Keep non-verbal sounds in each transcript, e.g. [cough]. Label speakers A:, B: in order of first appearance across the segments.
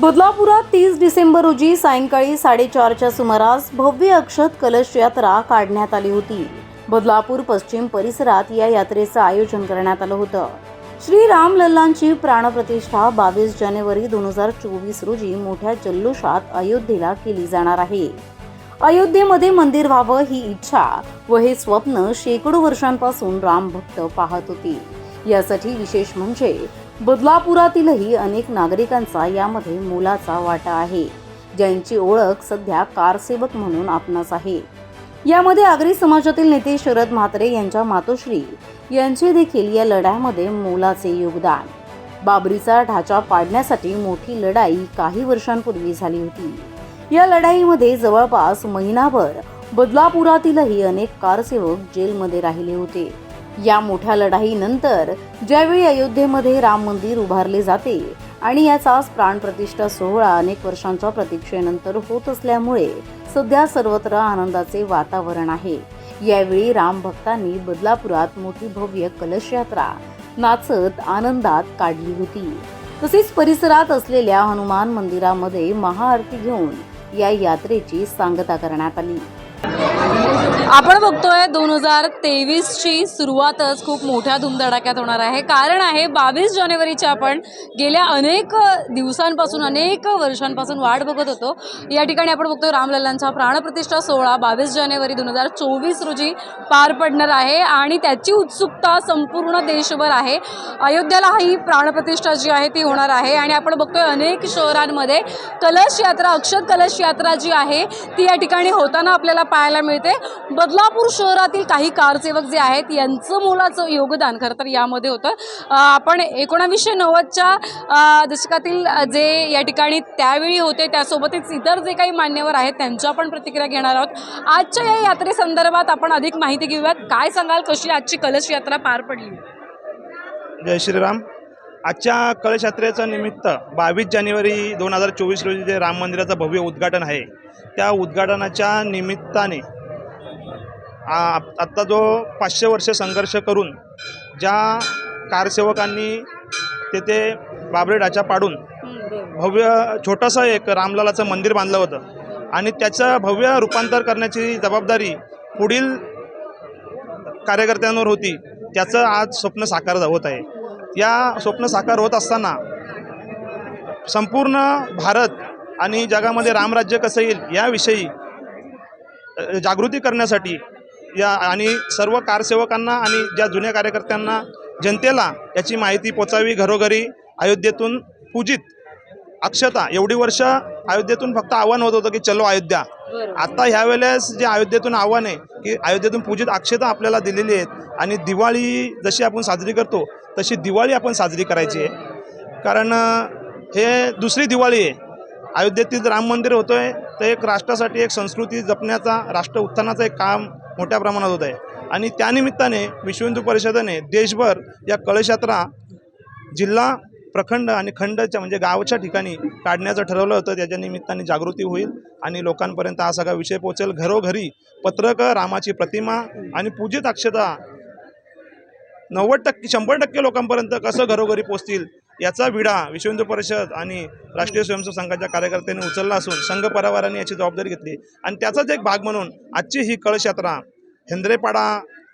A: बदलापुरात तीस डिसेंबर रोजी सायंकाळी साडेचारच्या सुमारास भव्य अक्षत कलश यात्रा काढण्यात आली होती. बदलापूर पश्चिम परिसरात या यात्रेचं आयोजन करण्यात आलं होतं. श्री राम लल्लांची प्राणप्रतिष्ठा बावीस जानेवारी दोन हजार चोवीस रोजी मोठ्या जल्लोषात अयोध्येला केली जाणार आहे. अयोध्येमध्ये मंदिर व्हावं ही इच्छा व हे स्वप्न शेकडो वर्षांपासून राम भक्त पाहत होती. यासाठी विशेष म्हणजे बदलापुरातीलही अनेक नागरिकांचा यामध्ये मोलाचा वाटा आहे. ज्यांची ओळख सध्या कारसेवक म्हणून आपणास आहे. यामध्ये आगरी समाजातील नेते शरद म्हात्रे यांच्या मातोश्री यांचे देखील या लढ्यामध्ये मोलाचे योगदान. बाबरीचा ढाचा पाडण्यासाठी मोठी लढाई काही वर्षांपूर्वी झाली होती. या लढाईमध्ये जवळपास महिनाभर बदलापुरातीलही अनेक कारसेवक जेलमध्ये राहिले होते. या मोठ्या लढाईनंतर ज्यावेळी अयोध्येमध्ये राम मंदिर उभारले जाते आणि याचाच प्राणप्रतिष्ठा सोहळा अनेक वर्षांच्या प्रतीक्षेनंतर होत असल्यामुळे सध्या सर्वत्र आनंदाचे वातावरण आहे. यावेळी राम भक्तांनी बदलापुरात मोठी भव्य कलश यात्रा नाचत आनंदात काढली होती. तसेच परिसरात असलेल्या हनुमान मंदिरामध्ये महाआरती घेऊन या यात्रेची सांगता करण्यात आली.
B: आपण बघतोय दोन हजार तेवीसची सुरुवातच खूप मोठ्या धुमधडाक्यात होणार आहे. कारण आहे बावीस जानेवारीची आपण गेल्या अनेक दिवसांपासून अनेक वर्षांपासून वाट बघत होतो. या ठिकाणी आपण बघतो रामलल्लांचा प्राणप्रतिष्ठा सोहळा बावीस जानेवारी दोन हजार चोवीस रोजी पार पडणार आहे आणि त्याची उत्सुकता संपूर्ण देशभर आहे. अयोध्याला ही प्राणप्रतिष्ठा जी आहे ती होणार आहे. आणि आपण बघतोय अनेक शहरांमध्ये कलश यात्रा अक्षत कलश यात्रा जी आहे ती या ठिकाणी होताना आपल्याला पाहायला मिळते. बदलापूर शहरातील काही कारसेवक जे आहेत यांचं मोलाचं योगदान खरं तर यामध्ये होतं. आपण एकोणावीसशे नव्वदच्या दशकातील जे या ठिकाणी त्यावेळी होते त्यासोबतच इतर जे काही मान्यवर आहेत त्यांच्या पण प्रतिक्रिया घेणार आहोत. आजच्या या यात्रेसंदर्भात आपण अधिक माहिती घेऊयात. काय सांगाल कशी आजची कलश यात्रा पार पडली?
C: जय श्रीराम. आजच्या कळश यात्रेचं निमित्त बावीस जानेवारी दोन हजार चोवीस रोजी जे राम मंदिराचं भव्य उद्घाटन आहे त्या उद्घाटनाच्या निमित्ताने आत्ता जो पाचशे वर्ष संघर्ष करून ज्या कारसेवकांनी तेथे बाबरे डाचा पाडून भव्य छोटंसं एक रामलालाचं मंदिर बांधलं होतं. आणि त्याचं भव्य रूपांतर करण्याची जबाबदारी पुढील कार्यकर्त्यांवर होती त्याचं आज स्वप्न साकार होत आहे. या स्वप्न साकार होत असताना संपूर्ण भारत आणि जगामध्ये रामराज्य कसं येईल याविषयी जागृती करण्यासाठी या आणि सर्व कारसेवकांना आणि ज्या जुन्या कार्यकर्त्यांना जनतेला याची माहिती पोचावी घरोघरी अयोध्येतून पूजित अक्षता. एवढी वर्ष अयोध्येतून फक्त आव्हान होत होतं की चलो अयोध्या. आता ह्या वेळेस जे अयोध्येतून आव्हान आहे की अयोध्येतून पूजित अक्षता आपल्याला दिलेली आहेत आणि दिवाळी जशी आपण साजरी करतो तशी दिवाळी आपण साजरी करायची आहे. कारण हे दुसरी दिवाळी आहे. अयोध्येतील राम मंदिर होतं आहे तर एक राष्ट्रासाठी एक संस्कृती जपण्याचा राष्ट्र उत्थानाचं एक काम मोठ्या प्रमाणात होत आहे. आणि त्यानिमित्ताने विश्व हिंदू परिषदेने देशभर या कळशयात्रा जिल्हा प्रखंड आणि खंडच्या म्हणजे गावच्या ठिकाणी काढण्याचं ठरवलं होतं. त्याच्या निमित्ताने जागृती होईल आणि लोकांपर्यंत हा सगळा विषय पोहोचेल. घरोघरी पत्रकं रामाची प्रतिमा आणि पूजित अक्षता नव्वद टक्के शंभर टक्के लोकांपर्यंत कसं घरोघरी पोचतील याचा विडा विश्व हिंदू परिषद आणि राष्ट्रीय स्वयंसेवक संघाच्या कार्यकर्त्यांनी उचलला असून संघ परिवाराने याची जबाबदारी घेतली. आणि त्याचाच एक भाग म्हणून आजची ही कळश यात्रा हेंद्रेपाडा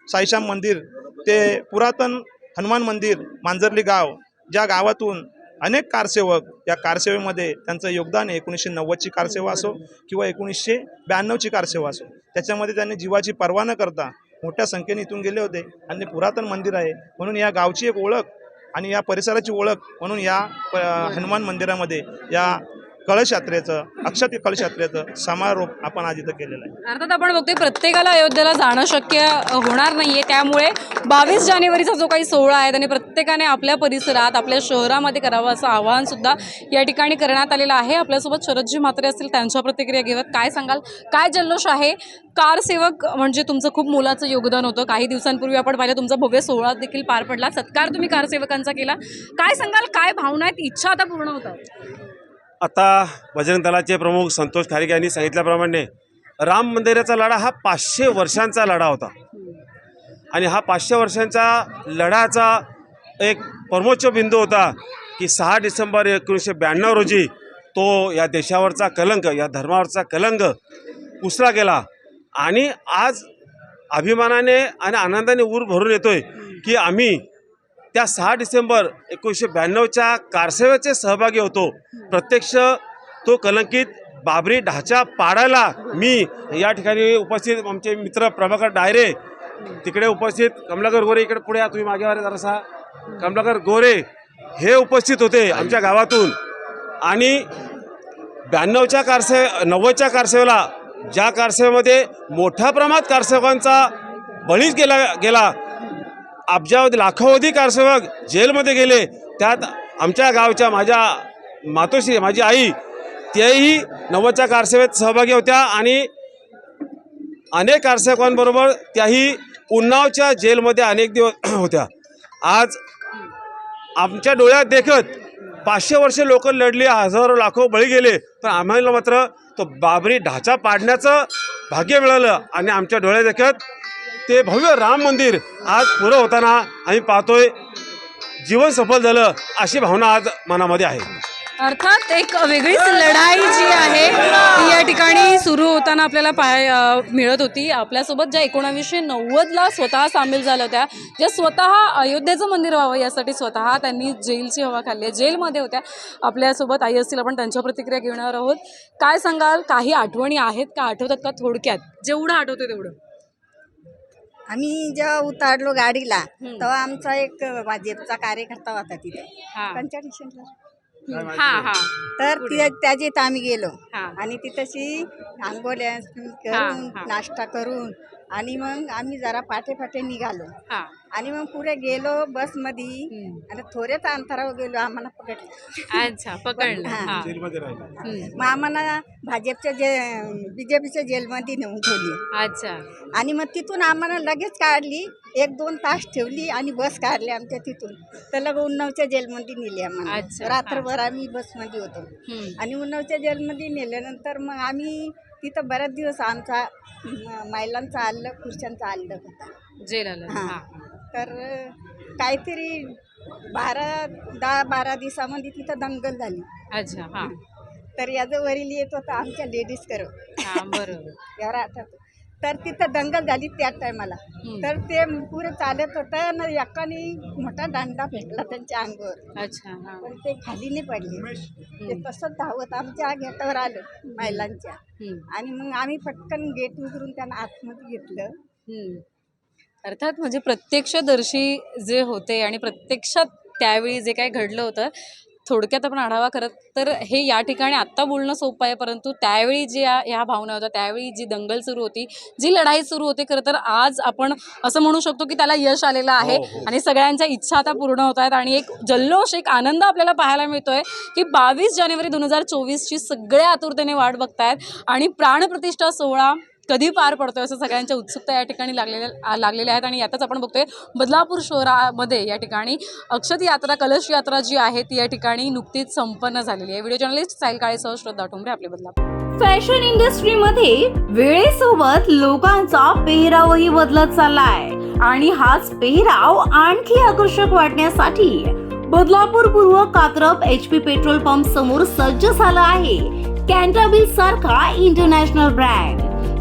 C: साईश्याम मंदिर ते पुरातन हनुमान मंदिर मांजर्ली गाव ज्या गावातून अनेक कारसेवक या कारसेवेमध्ये त्यांचं योगदान आहे. एकोणीसशे नव्वदची कारसेवा असो किंवा एकोणीसशे ब्याण्णवची कारसेवा असो त्याच्यामध्ये त्यांनी जीवाची पर्वा न करता मोठ्या संख्येने इथून गेले होते. आणि पुरातन मंदिर आहे. म्हणून या गावची एक ओळख आणि या परिसराची ओळख म्हणून या प- हनुमान मंदिरामध्ये या कळश यात्रेचं अक्षत कळश यात्रेचं समारोप आपण आज इथं केलेला आहे.
B: अर्थात आपण बघतोय प्रत्येकाला अयोध्येला जाणं शक्य होणार नाहीये. त्यामुळे बावीस जानेवारीचा जो काही सोहळा आहे त्याने प्रत्येकाने आपल्या परिसरात आपल्या शहरामध्ये करावं असं आवाहन सुद्धा या ठिकाणी करण्यात आलेलं आहे. आपल्यासोबत शरदजी म्हात्रे असतील त्यांच्या प्रतिक्रिया घेऊयात. काय सांगाल? काय जल्लोष आहे? कारसेवक म्हणजे तुमचं खूप मोलाचं योगदान होतं. काही दिवसांपूर्वी आपण पाहिलं तुमचा भव्य सोहळा देखील पार पडला. सत्कार तुम्ही कारसेवकांचा केला. काय सांगाल? काय भावना आहेत? इच्छा आता पूर्ण होतात.
D: आता बजरंग दलाचे प्रमुख संतोष खारिके यांनी सांगितल्याप्रमाणे राम मंदिराचा लढा हा पाचशे वर्षांचा लढा होता. आणि हा पाचशे वर्षांचा लढाचा एक परमोच्च बिंदू होता की सहा डिसेंबर एकोणीसशे ब्याण्णव रोजी तो या देशावरचा कलंक या धर्मावरचा कलंक उसला गेला. आणि आज अभिमानाने आणि आनंदाने ऊर भरून येतोय की आम्ही त्या सहा डिसेंबर एकोणीसशे ब्याण्णवच्या कारसेवेचे सहभागी होतो. प्रत्यक्ष तो कलंकित बाबरी ढाचा पाडायला मी या ठिकाणी उपस्थित आमचे मित्र प्रभाकर डायरे तिकडे उपस्थित कमलाकर गोरे इकडे पुढे तुम्ही मागेवारे जरासा. कमलाकर गोरे हे उपस्थित होते आमच्या गावातून. आणि ब्याण्णवच्या कारसे नव्वदच्या कारसेवेला ज्या कारसेवेमध्ये मोठ्या प्रमाणात कारसेवकांचा बळीच गेला गेला अब्जावधी लाखोवधी कारसेवक जेलमध्ये गेले. त्यात आमच्या गावच्या माझ्या मातोश्री माझी आई त्याही नव्वदच्या कारसेवेत सहभागी होत्या आणि अनेक कारसेवकांबरोबर त्याही उन्नावच्या जेलमध्ये अनेक दिवस [clears throat] होत्या. आज आमच्या डोळ्यात देखत पाचशे वर्ष लोक लढली हजारो लाखो बळी गेले पण आम्हाला मात्र तो बाबरी ढाचा पाडण्याचं भाग्य मिळालं आणि आमच्या डोळ्यात देखत ते भव्य राम मंदिर आज पुरं होताना आम्ही पाहतोय. जीवन सफल झालं अशी भावना आज मनामध्ये आहे.
B: अर्थात एक वेगळीच लढाई जी आहे ती या ठिकाणी सुरू होताना आपल्याला पाय मिळत होती. आपल्यासोबत ज्या एकोणावीसशे नव्वदला स्वतः सामील झाल्या होत्या ज्या स्वतः अयोध्येचं मंदिर व्हावं यासाठी स्वतः त्यांनी जेलची हवा खाल्ली आहे. जेलमध्ये होत्या. आपल्यासोबत आई असतील आपण त्यांच्या प्रतिक्रिया घेणार आहोत. काय सांगाल? काही आठवणी आहेत का? आठवतात का थोडक्यात? जेवढं आठवतं तेवढं.
E: आम्ही जेव्हा उतारलो गाडीला. तेव्हा आमचा एक भाजपचा कार्यकर्ता होता तिथे
B: हा
E: पंचायत स्टेशनला.
B: हा हा
E: तर तिथे त्याच्या इथं आम्ही गेलो
B: हा.
E: आणि तिथंशी आंघोळ्या करून
B: हा.
E: नाश्ता करून आणि मग आम्ही जरा पाठे पाठे निघालो.
B: हा.
E: आणि मग पुढे गेलो बसमध्ये.
B: हम्म.
E: आणि थोड्याच अंतरावर गेलो आम्हाला पकडलं.
B: अच्छा पकडलं.
E: हा.
D: जेलमध्ये राहिला.
B: हम्म.
E: मग आम्हाला भाजपच्या जे बीजेपीच्या जेलमध्ये नेऊन ठेवली.
B: अच्छा.
E: आणि मग तिथून आम्हाला लगेच काढली. एक दोन तास ठेवली आणि बस काढली आमच्या तिथून. तर लग उन्नावच्या जेलमध्ये नेली
B: अच्छा,
E: आम्हाला रात्रभर आम्ही बसमध्ये होतो.
B: हम्म.
E: आणि उन्नावच्या जेलमध्ये नेल्यानंतर मग आम्ही तिथं बरेच दिवस आमचा म- महिलांचा पुरुषांचा आल्लं होता.
B: जेल आलं.
E: हां.
B: हा.
E: तर काहीतरी बारा दहा बारा दिवसामध्ये तिथं दंगल झाली.
B: अच्छा हा.
E: तर याचं वरील येत होतं आमच्या लेडीज करो
B: हा बरोबर.
E: एवढा आठवतो. तर तिथं दंगल झाली त्या टायमाला. तर ते पुरं चालत होतं ना एकाने मोठा दांडा फेकला त्यांच्या अंगावर.
B: अच्छा हा.
E: पण ते खाली नाही पडले. ते तसंच धावत आमच्या गेटावर आलं महिलांच्या. आणि मग आम्ही पटकन गेट उघडून त्यांना आतमध्ये घेतलं.
B: अर्थात म्हणजे प्रत्यक्षदर्शी जे होते आणि प्रत्यक्षात त्यावेळी जे काही घडलं होतं थोडक्यात आपण आढावा करत तर हे या ठिकाणी आत्ता बोलणं सोपं आहे परंतु त्यावेळी जी या ह्या भावना होत्या त्यावेळी जी दंगल सुरू होती जी लढाई सुरू होती खरं तर आज आपण असं म्हणू शकतो की त्याला यश आलेलं आहे
D: हो, हो.
B: आणि सगळ्यांच्या इच्छा आता पूर्ण होत आहेत आणि एक जल्लोष एक आनंद आपल्याला पाहायला मिळतोय की बावीस जानेवारी दोन हजार चोवीसची सगळ्या आतुरतेने वाट बघतायत आणि प्राणप्रतिष्ठा सोहळा कधी पार पडतोय असं सगळ्यांच्या उत्सुकता या ठिकाणी लागलेल्या लागलेल्या आहेत. आणि यातच आपण बघतोय बदलापूर शहरामध्ये या ठिकाणी अक्षत यात्रा कलश यात्रा जी आहे ती या ठिकाणी नुकतीच संपन्न झालेली आहे. व्हिडिओ जर्नलिस्ट साईल काळेसह श्रद्धा ठोंबरे आपले बदलापूर.
A: फॅशन इंडस्ट्रीमध्ये वेळेसोबत लोकांचा पेहरावही बदलत चाललाय. आणि हाच पेहराव आणखी आकर्षक वाटण्यासाठी बदलापूर पूर्व Katrap H P petrol pump समोर सज्ज झाला आहे. कॅन्टाबिल सारखा इंटरनॅशनल ब्रँड